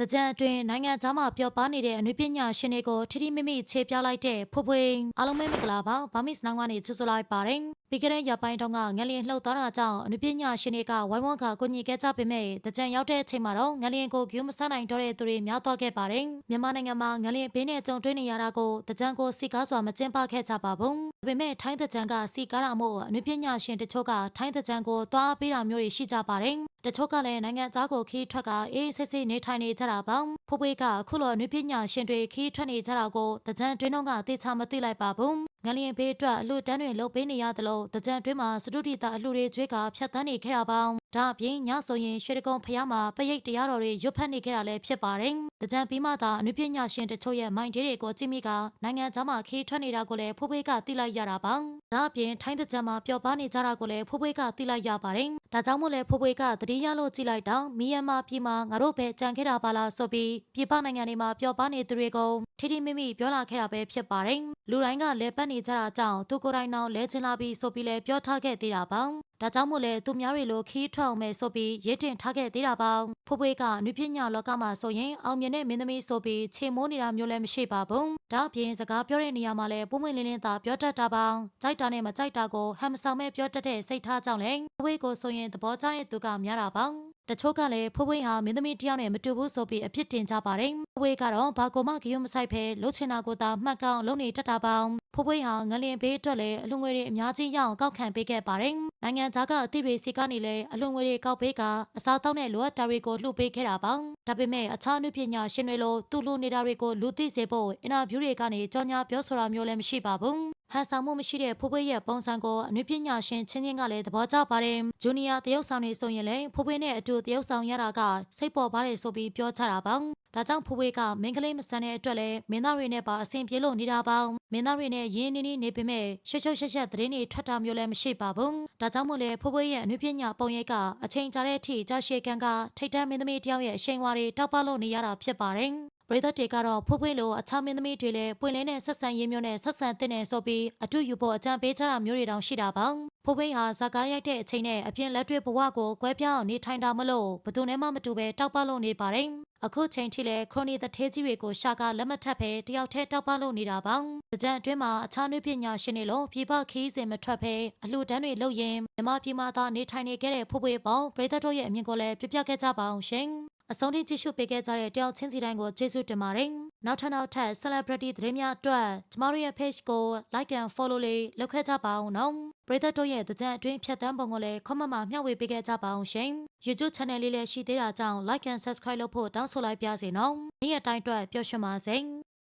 တကြံအတွင်းနိုင်ငံသားမှပျော်ပါနေတဲ့အနုပညာရှင်တွေကိုထိထိမိမိခြေပြလိုက်တဲ့ဖွဖွအားလုံးပဲမင်္ဂလာပါဗာမစ်နောင်ကနေကြိုဆိုလိုက်ပါတယ် ပြီးခဲ့တဲ့ရက်ပိုင်းတုန်းကငလျင်လှုပ်သွားတာကြောင့်အနုပညာရှင်တွေကဝိုင်းဝန်းကကိုညီခဲ့ကြပေမဲ့တကြံရောက်တဲ့အချိန်မှာတော့ငလျင်ကိုဂယူမဆနိုင်တော့တဲ့သူတွေများသွားခဲ့ပါတယ်မြန်မာနိုင်ငံမှာငလျင်ဘေးနဲ့ကြုံတွေ့နေရတာကိုတကြံကိုစီကားစွာမကျင်းပခဲ့ကြပါဘူးဒါပေမဲ့ထိုင်းတကြံကစီကားတာမို့အနုပညာရှင်တချို့ကထိုင်းတကြံကိုသွားပေးတာမျိုးတွေရှိကြပါတယ်တချို့ကလည်းနိုင်ငံသားကိုခီးထွက်ကအေးအေးဆေးဆေးနေထိုင်နေကြတာပေါ့ဖိုးဖွေးကအခုလိုနုပညာရှင်တွေခီးထွက်နေကြတာကိုတကြံတွင်းတော့ကသေချာမသိလိုက်ပါဘူး ငလျင်ဘေးအတွက်အလှတန်းတွေလုပ်ပေးနေရသလိုတကြံတွင်းမှာစတုဒီတာအလှတွေကျွေးကဖြတ်တန်းနေခဲ့တာပေါ့ ဒါအပြင်ညဆိုရင်ရွှေတကုံဖျားမှာပရိတ်တရားတော်တွေရွတ်ဖက်နေခဲ့တာလည်းဖြစ်ပါတယ်တကြံပြီးမှသာအနုပညာရှင်တချို့ရဲ့မိုင်းတေးတွေကိုကြည့်မိကနိုင်ငံသားမှာခီးထွက်နေတာကိုလည်းဖိုးဖွေးကသိလိုက်ရတာပေါ့ဒါအပြင်ထိုင်းတကြံမှာပျော်ပါနေကြတာကိုလည်းဖိုးဖွေးကသိလိုက်ရပါတယ်ဒါကြောင့်မို့လဲဖိုးဖွေးကသတိရလို့ကြည့်လိုက်တော့မီယန်မာပြည်မှာငါတို့ပဲကြံခဲ့တာပါလားဆိုပြီးပြည်ပနိုင်ငံတွေမှာပျော်ပါနေသူတွေကိုထိထိမိမိပြောလာခဲ့တာပဲဖြစ်ပါတယ်လူတိုင်းကလဲပတ်နေကြတာကြောင့်သူကိုယ်တိုင်တော့လဲချင်လာပြီးဆိုပြီးလဲပြောထားခဲ့သေးတာပေါ့ ဒါကြောင့်မို့လဲသူများတွေလိုခီးထွက်အောင်မဲ့ဆိုပြီးရစ်တင်ထားခဲ့သေးတာပေါ့ဖိုးဖွေးကနုပညာလောကမှာဆိုရင်အောင်မြင်တဲ့မင်းသမီးဆိုပြီးခြေမိုးနေတာမျိုးလည်းမရှိပါဘူးဒါအပြင်စကားပြောတဲ့နေရာမှာလည်းပုံမှန်လင်းလင်းသာပြောတတ်တာပေါ့ကြိုက်တာနဲ့မကြိုက်တာကိုဟမ်မဆောင်မဲ့ပြောတတ်တဲ့စိတ်ထားကြောင့်လဲဖိုးဖွေးကိုဆိုရင်သဘောကျတဲ့သူကများတာပေါ့တချို့ကလည်းဖိုးဖွေးဟာမင်းသမီးတစ်ယောက်နဲ့မတူဘူးဆိုပြီးအဖြစ်တင်ကြပါတယ်ဖိုးဖွေးကတော့ဘာကိုမှဂရုမစိုက်ဖဲလှုပ်ချင်တာကိုသာမှတ်ကောင်းလုပ်နေတတ်တာပေါ့ဖိုးဖွေးဟာငလင်ဘေးအတွက်လည်းအလူငွေတွေအများကြီးရအောင်ကောက်ခံပေးခဲ့ပါတယ် နိုင်ငံသားကအသည့်တွေစီကနေလည်းအလူငွေတွေကောက်ပေးကအစားတောက်တဲ့လိုအပ်တာတွေကိုလှုပ်ပေးခဲ့တာပေါ့ဒါပေမဲ့အခြားအနုပညာရှင်တွေလိုသူ့လူနေတာတွေကိုလူသိစေဖို့အင်တာဗျူးတွေကနေကြော်ညာပြောဆိုတာမျိုးလည်းမရှိပါဘူး ဟန်ဆောင်မှုမရှိတဲ့ဖိုးဖွေးရဲ့ပုံစံကိုအနုပညာရှင်ချင်းချင်းကလည်းသဘောကျပါတယ်။ဂျူနီယာတရုတ်ဆောင်နေဆိုရင်လည်းဖိုးဖွေးနဲ့အတူတရုတ်ဆောင်ရတာကစိတ်ပေါ်ပါတယ်ဆိုပြီးပြောချတာပေါ့။ဒါကြောင့်ဖိုးဖွေးကမင်းကလေးမဆန်တဲ့အတွက်လည်းမင်းသားတွေနဲ့ပါအဆင်ပြေလို့နေတာပေါ့။မင်းသားတွေနဲ့ရင်းနှီးနှီးနေပေမဲ့ရှုပ်ရှုပ်ရှက်ရှက်သတင်းတွေထွက်တာမျိုးလည်းမရှိပါဘူး။ဒါကြောင့်မို့လဲဖိုးဖွေးရဲ့အနုပညာပုံရိပ်ကအချိန်ကြာတဲ့အထိကြာရှည်ကန်ကထိတ်တန့်မင်းသမီးတယောက်ရဲ့အရှိန်အဝါတွေတောက်ပလို့နေရတာဖြစ်ပါတယ်။ ပရိသတ်တွေကတော့ဖွဖွလိုအခြားမင်းသမီးတွေလည်းပွင့်လင်းတဲ့ဆက်ဆံရေးမျိုးနဲ့ဆက်ဆံတဲ့နေဆိုပြီးအတူယူဖို့အကြံပေးကြတာမျိုးတွေတောင်ရှိတာပေါ့ဖွဖွဟာဇာကားရိုက်တဲ့အချိန်နဲ့အပြင်လက်တွေ့ဘဝကိုကွဲပြားအောင်နေထိုင်တာမလို့ဘသူနဲ့မှမတူပဲတောက်ပလို့နေပါတယ်အခုချိန်ထိလည်းခရိုနီတထေးကြီးတွေကိုရှာကလက်မထပ်ပဲတယောက်တည်းတောက်ပလို့နေတာပေါ့။ကြံအတွင်းမှာအခြားနည်းပညာရှင်တွေလိုပြည်ပခီးစဉ်မထွက်ပဲအလှတန်းတွေလုပ်ရင်မြမပြည်မှာသာနေထိုင်နေခဲ့တဲ့ဖွဖွပေါ့ပရိသတ်တို့ရဲ့အမြင်ကိုလည်းပြပြခဲ့ကြပါအောင်ရှင်။ အဆုံးထိကြည့်ရှုပေးခဲ့ကြတဲ့တယောက်ချင်းစီတိုင်းကိုကျေးဇူးတင်ပါတယ်။နောက်ထပ်နောက်ထပ် celebrity သတင်းများအတွက်ကျမတို့ရဲ့ page ကို like and follow လေးလုပ်ခဲ့ကြပါအောင်နော်။ပရိသတ်တို့ရဲ့ကြံအတွင်းဖြတ်တန်းပုံကိုလည်း comment မှာမျှဝေပေးခဲ့ကြပါအောင်ရှင်။ YouTube channel လေးလည်းရှိသေးတာကြောင့် like and subscribe လုပ်ဖို့တောင်းဆိုလိုက်ပါစေနော်။နေ့ရက်တိုင်းအတွက်ပျော်ရွှင်ပါစေ။